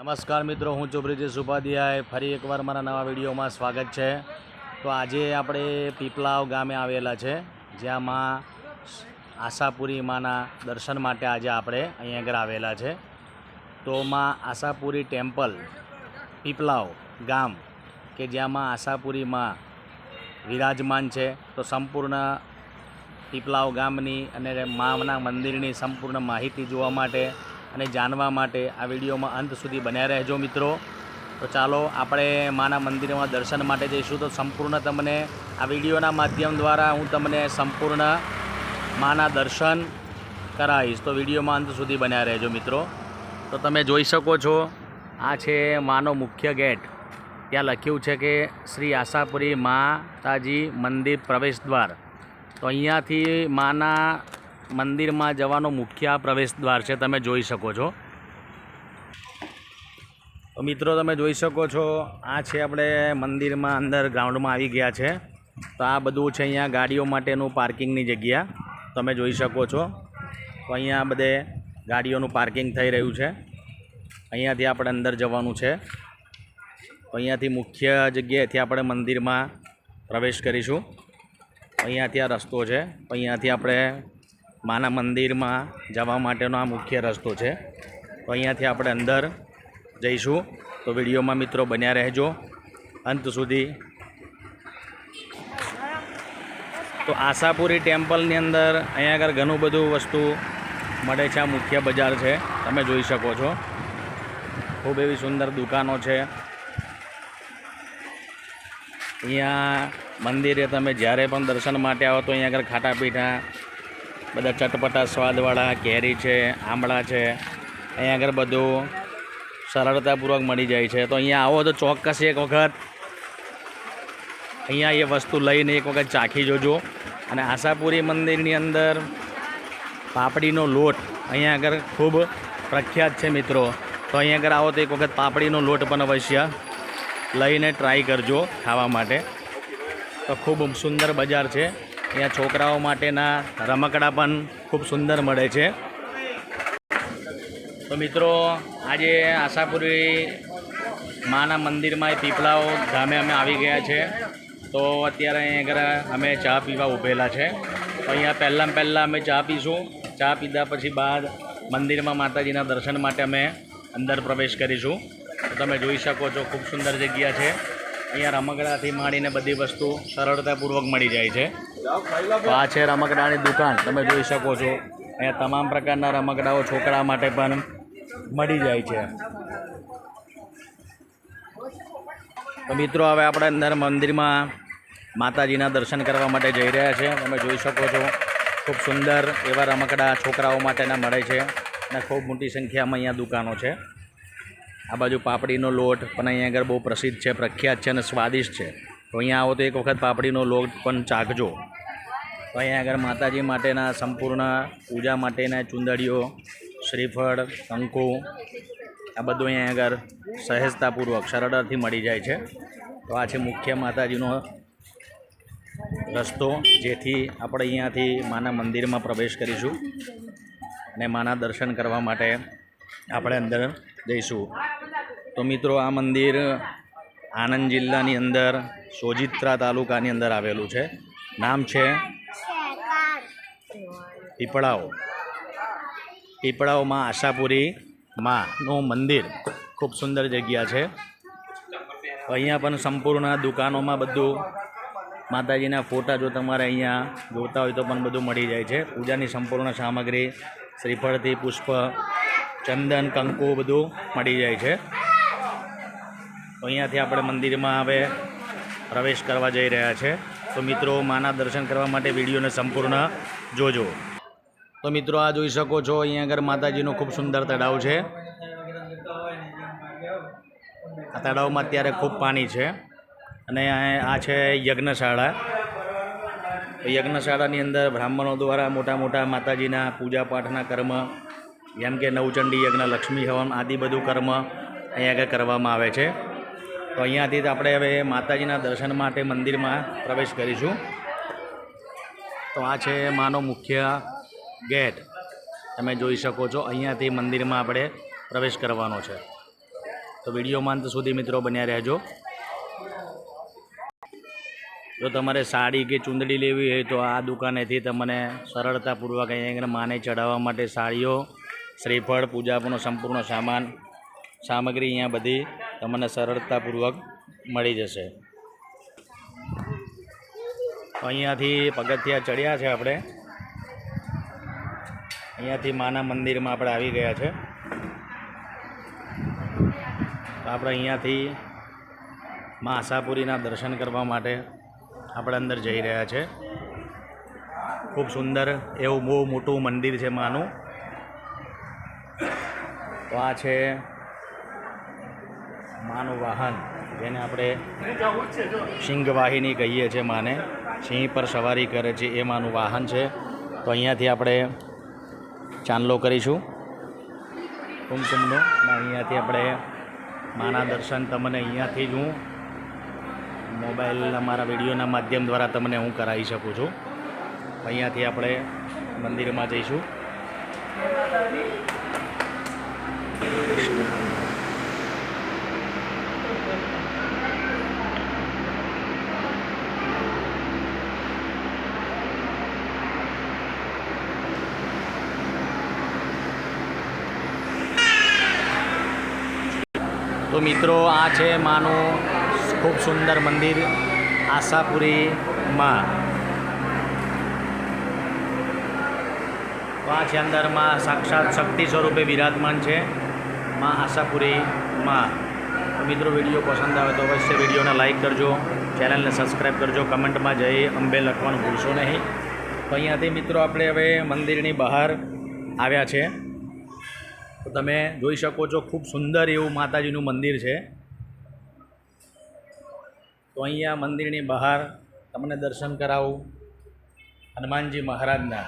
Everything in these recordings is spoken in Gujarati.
નમસ્કાર મિત્રો, હું છું બ્રિજેશ ઉપાધ્યાય. ફરી એકવાર મારા નવા વિડીયોમાં સ્વાગત છે. તો આજે આપણે પીપલાવ ગામે આવેલા છે જ્યાં માં આશાપુરી માના દર્શન માટે આજે આપણે અહીંયા આગળ આવેલા છે. તો માં આશાપુરી ટેમ્પલ, પીપલાવ ગામ, કે જ્યાં માં આશાપુરી માં વિરાજમાન છે, તો સંપૂર્ણ પીપલાવ ગામની અને માના મંદિરની સંપૂર્ણ માહિતી જોવા માટે અને જાણવા માટે આ વિડીયોમાં અંત સુધી બન્યા રહેજો મિત્રો. તો ચાલો આપણે માના મંદિરમાં દર્શન માટે જઈશું. તો સંપૂર્ણ તમને આ વિડીયોના માધ્યમ દ્વારા હું તમને સંપૂર્ણ માના દર્શન કરાવીશ. તો વિડીયોમાં અંત સુધી બન્યા રહેજો મિત્રો. તો તમે જોઈ શકો છો, આ છે માનો મુખ્ય ગેટ. ત્યાં લખ્યું છે કે શ્રી આશાપુરી માતાજી મંદિર પ્રવેશ દ્વાર. તો અહીંયાથી માના મંદિરમાં જવાનો મુખ્ય પ્રવેશ દ્વાર છે, તમે જોઈ શકો છો. મિત્રો, તમે જોઈ શકો છો, આ છે આપણે મંદિરમાં અંદર ગ્રાઉન્ડમાં આવી ગયા છે. તો આ બધું છે અહીંયા ગાડીઓ માટેનું પાર્કિંગની જગ્યા, તમે જોઈ શકો છો. તો અહીંયા બધે ગાડીઓનું પાર્કિંગ થઈ રહ્યું છે. અહીંયાથી આપણે અંદર જવાનું છે. તો અહીંયાથી મુખ્ય જગ્યાએથી આપણે મંદિરમાં પ્રવેશ કરીશું. અહીંયાથી આ રસ્તો છે. અહીંયાથી આપણે માના મંદિરમાં જવા માટેનો આ મુખ્ય રસ્તો છે. તો અહીંયાથી આપણે અંદર જઈશું. તો વિડીયોમાં મિત્રો બન્યા રહેજો. અંત સુધી. તો આશાપુરી ટેમ્પલની અંદર અહીંયા આગળ ઘણું બધું વસ્તુ મળે છે. આ મુખ્ય બજાર છે. તમે જોઈ શકો છો. ખૂબ એવી સુંદર દુકાનો છે. અહીંયા મંદિરે તમે જ્યારે પણ દર્શન માટે આવો તો અહીંયા આગળ ખાટા પીઠા બધા ચટપટા સ્વાદવાળા, કેરી છે આંબળા છે. અહીંયા આગળ બધું સરળતાપૂર્વક મળી જાય છે. તો અહીંયા આવો તો ચોક્કસ એક વખત. અહીંયા એ વસ્તુ લઈને એક વખત ચાખી જોજો. અને આશાપુરી મંદિરની અંદર પાપડીનો લોટ અહીંયા આગળ ખૂબ પ્રખ્યાત છે મિત્રો. તો અહીંયા આગળ આવો તો એક વખત પાપડીનો લોટ પણ અવશ્ય લઈને ટ્રાય કરજો ખાવા માટે. તો ખૂબ સુંદર બજાર છે. અહીંયા છોકરાઓ માટેના રમકડા પણ ખૂબ સુંદર મળે છે. તો મિત્રો, આજે આશાપુરી માના મંદિરમાં એ પીપળાઓ ગામે અમે આવી ગયા છે. તો અત્યારે અહીં આગળ અમે ચા પીવા ઊભેલા છે. તો અહીંયા પહેલાં પહેલાં અમે ચા પીશું. ચા પીધા પછી બાદ મંદિરમાં માતાજીના દર્શન માટે અમે અંદર પ્રવેશ કરીશું. તો તમે જોઈ શકો છો, ખૂબ સુંદર જગ્યા છે. અહીંયા રમકડાથી માંડીને બધી વસ્તુ સરળતાપૂર્વક મળી જાય છે. તો આ છે રમકડાની દુકાન. તમે જોઈ શકો છો. અહીંયા તમામ પ્રકારના રમકડાઓ છોકરા માટે પણ મળી જાય છે. તો મિત્રો, હવે આપણે અંદર મંદિરમાં માતાજીના દર્શન કરવા માટે જઈ રહ્યા છે. તમે જોઈ શકો છો. ખૂબ સુંદર એવા રમકડા છોકરાઓ માટેના મળે છે અને ખૂબ મોટી સંખ્યામાં અહીંયા દુકાનો છે. આ બાજુ પાપડીનો લોટ પણ અહીંયા આગળ બહુ પ્રસિદ્ધ છે, પ્રખ્યાત છે અને સ્વાદિષ્ટ છે. તો અહીંયા આવો તો એક વખત પાપડીનો લોટ પણ ચાખજો. તો અહીંયા આગળ માતાજી માટેના સંપૂર્ણ પૂજા માટેના ચુંદડીઓ, શ્રીફળ કંકુ આ બધું અહીંયા આગળ સહેજતાપૂર્વક સરળતાથી મળી જાય છે. તો આ છે મુખ્ય માતાજીનો રસ્તો, જેથી આપણે અહીંયાથી માના મંદિરમાં પ્રવેશ કરીશું અને માના દર્શન કરવા માટે આપણે અંદર જઈશું. તો મિત્રો આ મંદિર આણંદ જિલ્લાની અંદર સોજિત્રા તાલુકાની અંદર આવેલું છે. નામ છે પીપળાઓ. પીપળાઓમાં આશાપુરી માનું મંદિર. ખૂબ સુંદર જગ્યા છે. અહીંયા પણ સંપૂર્ણ દુકાનોમાં બધું. માતાજીના ફોટા જો તમારે અહીંયા જોતા હોય તો પણ બધું મળી જાય છે. પૂજાની સંપૂર્ણ સામગ્રી, શ્રીફળથી પુષ્પ, ચંદન, કંકુ બધું મળી જાય છે. તો અહીંયાથી આપણે મંદિરમાં હવે પ્રવેશ કરવા જઈ રહ્યા છે. તો મિત્રો, માના દર્શન કરવા માટે વિડીયોને સંપૂર્ણ જોજો. તો મિત્રો, આ જોઈ શકો છો, અહીંયા આગળ માતાજીનો ખૂબ સુંદર તળાવ છે. આ તળાવમાં અત્યારે ખૂબ પાણી છે. અને આ છે યજ્ઞશાળા. યજ્ઞશાળાની અંદર બ્રાહ્મણો દ્વારા મોટા મોટા માતાજીના પૂજા પાઠના કર્મ, જેમ કે નવચંડી યજ્ઞ, લક્ષ્મી હવન આદિ બધું કર્મ અહીંયા આગળ કરવામાં આવે છે. તો અહીંયાથી જ આપણે હવે માતાજીના દર્શન માટે મંદિરમાં પ્રવેશ કરીશું. તો આ છે માનો મુખ્ય ગેટ. તમે જોઈ શકો છો, અહીંયાથી મંદિરમાં આપણે પ્રવેશ કરવાનો છે. તો વિડીયોમાં અંત સુધી મિત્રો બન્યા રહેજો. જો તમારે સાડી કે ચૂંદડી લેવી હોય તો આ દુકાનેથી તમને સરળતાપૂર્વક અહીંયા માને ચડાવવા માટે સાડીઓ, શ્રીફળ પૂજાનો સંપૂર્ણ સામાન, સામગ્રી અહીંયા બધી તમને સરળતાપૂર્વક મળી જશે. અહીંયાથી પગથિયા ચડ્યા છે આપણે. અહીંયાથી માના મંદિરમાં આપણે આવી ગયા છે. આપણે અહીંયાથી મા આશાપુરીના દર્શન કરવા માટે આપણે અંદર જઈ રહ્યા છે. ખૂબ સુંદર એવું બહુ મોટું મંદિર છે માનું. તો આ છે માનું વાહન, જેને આપણે સિંહવાહિની કહીએ છીએ માને, સિંહ પર સવારી કરે છે એ માનું વાહન છે. તો અહીંયાથી આપણે ચાંદલો કરીશું. કુમકુમનો અહીંયાથી આપણે માના દર્શન તમને અહીંયાથી જ હું મોબાઈલના મારા વિડીયોના માધ્યમ દ્વારા તમને હું કરાવી શકું છું. અહીંયાથી આપણે મંદિરમાં જઈશું. તો મિત્રો, આ છે માનું ખૂબ સુંદર મંદિર આશાપુરી માં. આ છે અંદરમાં સાક્ષાત શક્તિ સ્વરૂપે વિરાજમાન છે માં આશાપુરી માં. તો મિત્રો, વીડિયો પસંદ આવે તો અવશ્ય વિડીયોને લાઇક કરજો, ચેનલને સબસ્ક્રાઈબ કરજો, કમેન્ટમાં જઈ અંબે લખવાનું ભૂલશો નહીં. તો અહીંયાથી મિત્રો, આપણે હવે મંદિરની બહાર આવ્યા છે. તો તમે જોઈ શકો છો, ખૂબ સુંદર એવું માતાજીનું મંદિર છે. તો અહીંયા મંદિરની બહાર તમને દર્શન કરાવું, હનુમાનજી મહારાજના.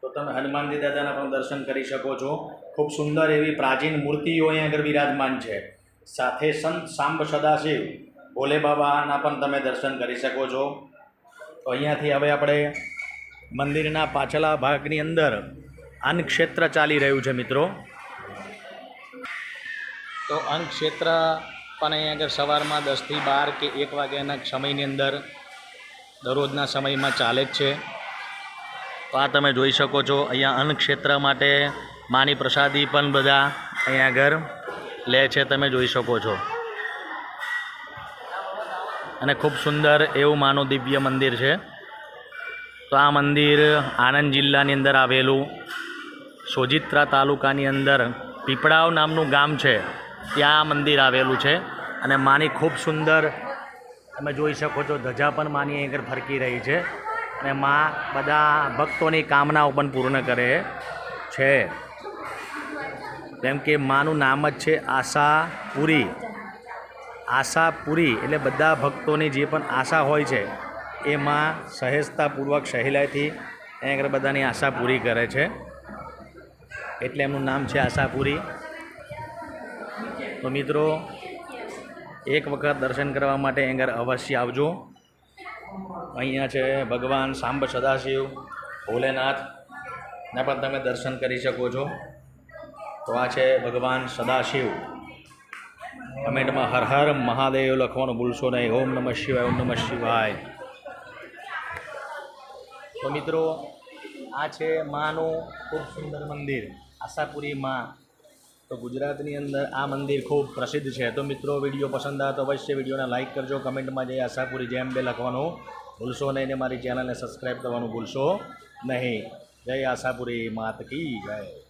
તો તમે હનુમાનજી દાદાના પણ દર્શન કરી શકો છો. ખૂબ સુંદર એવી પ્રાચીન મૂર્તિઓ અહીંયા આગળ વિરાજમાન છે. સાથે સંત સાંબ સદાશિવ, ભોલે બાબાના પણ તમે દર્શન કરી શકો છો. તો અહીંયાથી હવે આપણે મંદિરના પાછલા ભાગની અંદર અન્ન ક્ષેત્ર ચાલી રહ્યું છે મિત્રો. તો અન્ન ક્ષેત્ર પણ અહીંયા આગળ સવારમાં દસથી બાર કે એક વાગ્યાના સમયની અંદર દરરોજના સમયમાં ચાલે જ છે. તો આ તમે જોઈ શકો છો, અહીંયા અન્ન ક્ષેત્ર માટે માની પ્રસાદી પણ બધા અહીંયા આગળ લે છે, તમે જોઈ શકો છો. અને ખૂબ સુંદર એવું માનું દિવ્ય મંદિર છે. તો આ મંદિર આણંદ જિલ્લાની અંદર આવેલું સોજિત્રા તાલુકાની અંદર પીપળાવ નામનું ગામ છે. ત્યાં મંદિર આવેલું છે અને માની ખૂબ સુંદર તમે જોઈ શકો છો, ધજા પણ માની આગળ ફરકી રહી છે અને મા બધા ભક્તોની કામનાઓ પણ પૂર્ણ કરે છે. જેમ કે માનું નામ જ છે આશાપુરી. આશાપુરી એટલે બધા ભક્તોની જે પણ આશા હોય છે એ માં સહેજતાપૂર્વક સહેલાઈથી એ આગળ બધાની આશા પૂરી કરે છે. એટલે એમનું નામ છે આશાપુરી. તો મિત્રો, એક વખત દર્શન કરવા માટે એંગર અવશ્ય આવજો. અહીંયા છે ભગવાન સાંબ સદાશિવ, ભોલેનાથ. ને પણ તમે દર્શન કરી શકો છો. તો આ છે ભગવાન સદાશિવ. કમેન્ટમાં હર હર મહાદેવ લખવાનું ભૂલશો નહીં. ઓમ નમઃ શિવાય, ઓમ નમઃ શિવાય. તો મિત્રો, આ છે માનું ખૂબ સુંદર મંદિર. આશાપુરી માં તો ગુજરાતની અંદર આ મંદિર ખૂબ પ્રસિદ્ધ છે. તો મિત્રો, વીડિયો પસંદ આવે તો અવશ્ય વિડીયોને લાઇક કરજો. કમેન્ટમાં જઈ આશાપુરી. જેમ બે લખવાનું ભૂલશો નહીં ને મારી ચેનલને સબસ્ક્રાઈબ કરવાનું ભૂલશો નહીં. જય આશાપુરી. માત કી જય.